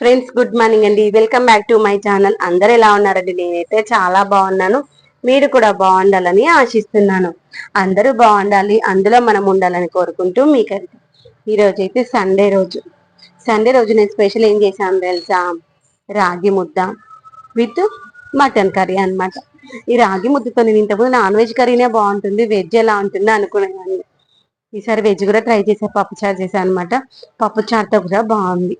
Friends good morning అండి. Welcome back to my channel అందరు ఎలా ఉన్నారండి? నేనైతే చాలా బాగున్నాను. మీరు కూడా బాగుండాలని ఆశిస్తున్నాను. అందరూ బాగుండాలి. అందులో మనం ఉండాలని కోరుకుంటూ మీకు ఈరోజు అయితే సండే రోజు. సండే రోజు నేను స్పెషల్ ఏం చేశాను తెలుసా? రాగి ముద్ద విత్ మటన్ కర్రీ అన్నమాట. ఈ రాగి ముద్దతో నేను ఇంతకుముందు నాన్ వెజ్ కర్రీనే బాగుంటుంది. వెజ్ ఎలా ఉంటుంది అనుకునేదాన్ని ఈసారి వెజ్ కూడా ట్రై చేసా. పప్పు చారు చేశాను అనమాట పప్పు చారుతో కూడా బాగుంది.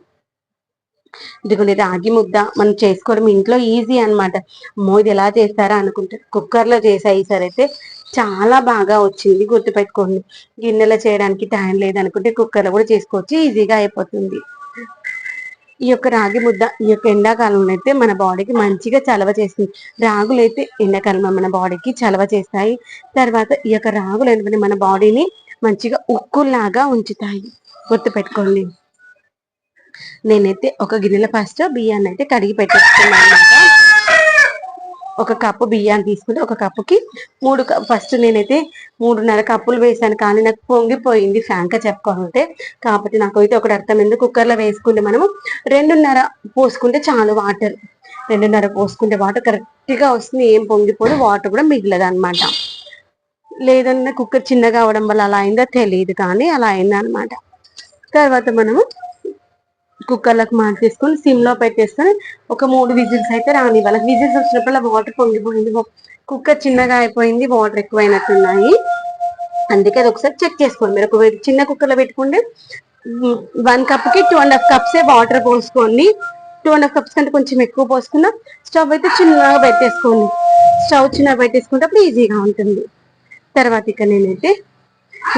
ఇదిగోండి రాగి ముద్ద. మనం చేసుకోవడం ఇంట్లో ఈజీ అన్నమాట. అమ్మో ఇది ఎలా చేస్తారా అనుకుంటే కుక్కర్లో చేసా ఈసారి అయితే చాలా బాగా వచ్చింది గుర్తుపెట్టుకోండి. గిన్నెలో చేయడానికి టైం లేదనుకుంటే కుక్కర్లో కూడా చేసుకోవచ్చు ఈజీగా అయిపోతుంది. ఈ యొక్క రాగి ముద్ద ఈ యొక్క ఎండాకాలంలో అయితే మన బాడీకి మంచిగా చలవ చేస్తుంది. రాగులు అయితే ఎండాకాలంలో మన బాడీకి చలవ చేస్తాయి. తర్వాత ఈ యొక్క రాగులు మన బాడీని మంచిగా ఉక్కులాగా ఉంచుతాయి. గుర్తుపెట్టుకోండి. నేనైతే ఒక గిన్నెల ఫస్ట్ బియ్యాన్ని అయితే కడిగి పెట్టేసుకున్నాను అనమాట ఒక కప్పు బియ్యాన్ని తీసుకుని ఒక కప్పుకి మూడు ఫస్ట్ నేనైతే మూడున్నర కప్పులు వేసాను కానీ నాకు పొంగిపోయింది ఫ్రాంక్గా చెప్పుకోవాలంటే. కాబట్టి నాకు అయితే ఒకటి అర్థమైంది కుక్కర్లో వేసుకుంటే మనము రెండున్నర పోసుకుంటే చాలు వాటర్. రెండున్నర పోసుకుంటే వాటర్ కరెక్ట్గా వస్తుంది. ఏం పొంగిపోదు. వాటర్ కూడా మిగిలదు అనమాట లేదన్నా కుక్కర్ చిన్నగా అవడం వల్ల అలా అయిందో తెలియదు కానీ అలా అయిందనమాట తర్వాత మనము కుక్కర్లకు మార్చేసుకొని సిమ్లో పెట్టేసుకొని ఒక మూడు విజిల్స్ అయితే రాని వాళ్ళకి విజిల్స్ వచ్చినప్పుడు వాటర్ పొంగిపోయింది. కుక్కర్ చిన్నగా అయిపోయింది వాటర్ ఎక్కువైనట్టున్నాయి. అందుకే అది ఒకసారి చెక్ చేసుకోండి మీరు ఒక చిన్న కుక్కర్లో పెట్టుకుంటే వన్ కప్కి టూ అండ్ హాఫ్ కప్సే వాటర్ పోసుకోండి. టూ అండ్ హాఫ్ కప్స్ కంటే కొంచెం ఎక్కువ పోసుకున్నా స్టవ్ అయితే చిన్నగా పెట్టేసుకోండి. స్టవ్ చిన్నగా పెట్టేసుకుంటే అప్పుడు ఈజీగా ఉంటుంది. తర్వాత ఇక నేనైతే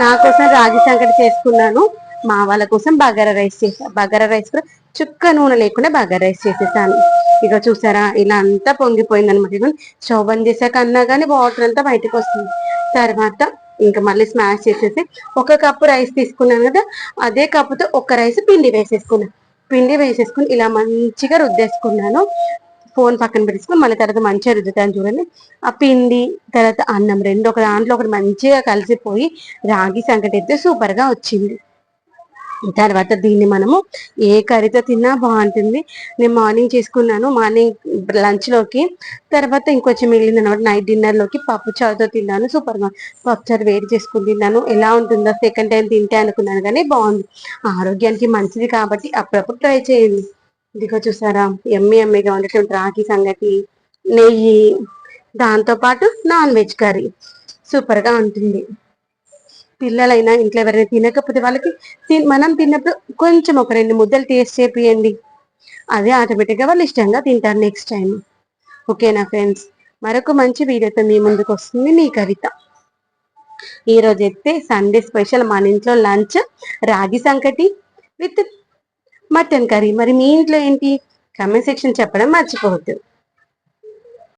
నా కోసం రాగి సంకటి చేసుకున్నాను. మా వాళ్ళ కోసం బగారా రైస్ చేసా. బగారా రైస్ కూడా చుక్క నూనె లేకుండా బగారా రైస్ చేసేసాను. ఇక చూసారా? ఇలా అంతా పొంగిపోయింది అనమాట స్టవ్ బంద్ చేశాక అన్నా కానీ వాటర్ అంతా బయటకు వస్తుంది. తర్వాత ఇంకా మళ్ళీ స్మాష్ చేసేసి ఒక కప్పు రైస్ తీసుకున్నాను కదా అదే కప్పుతో ఒక రైస్ పిండి వేసేసుకున్నాను పిండి వేసేసుకుని ఇలా మంచిగా రుద్దేసుకున్నాను. ఫోన్ పక్కన పెట్టేసుకుని మళ్ళీ తర్వాత మంచిగా రుద్దుతాను చూడండి. ఆ పిండి తర్వాత అన్నం రెండు ఒక దాంట్లో ఒకటి మంచిగా కలిసిపోయి రాగి సంకటి అయితే సూపర్గా వచ్చింది. తర్వాత దీన్ని మనము ఏ కర్రీతో తిన్నా బాగుంటుంది. నేను మార్నింగ్ చేసుకున్నాను. మార్నింగ్ లంచ్లోకి తర్వాత ఇంకొంచెం మిగిలింది అనమాట. నైట్ డిన్నర్లోకి పప్పు చారుతో తిన్నాను. సూపర్గా పప్పు చారు వేడి చేసుకుని తిన్నాను. ఎలా ఉంటుందో సెకండ్ టైం తింటే అనుకున్నాను కానీ బాగుంది. ఆరోగ్యానికి మంచిది కాబట్టి అప్పుడప్పుడు ట్రై చేయండి. ఇదిగో చూసారా? ఎమ్మె ఎమ్మిగా ఉండేటువంటి రాగి సంగటి నెయ్యి దాంతో పాటు నాన్ వెజ్ కర్రీ. సూపర్గా ఉంటుంది. పిల్లలైనా ఇంట్లో ఎవరైనా తినకపోతే వాళ్ళకి మనం తిన్నప్పుడు కొంచెం ఒక రెండు ముద్దలు టేస్ట్ చేపియండి. అదే ఆటోమేటిక్గా వాళ్ళు ఇష్టంగా తింటారు నెక్స్ట్ టైం ఓకేనా ఫ్రెండ్స్ మరొక మంచి వీడియోతో మీ ముందుకు వస్తుంది మీ కవిత. ఈరోజు అయితే సండే స్పెషల్ మన ఇంట్లో లంచ్ రాగి సంకటి విత్ మటన్ కర్రీ మరి మీ ఇంట్లో ఏంటి? కమెంట్ సెక్షన్ చెప్పడం మర్చిపోవద్దు.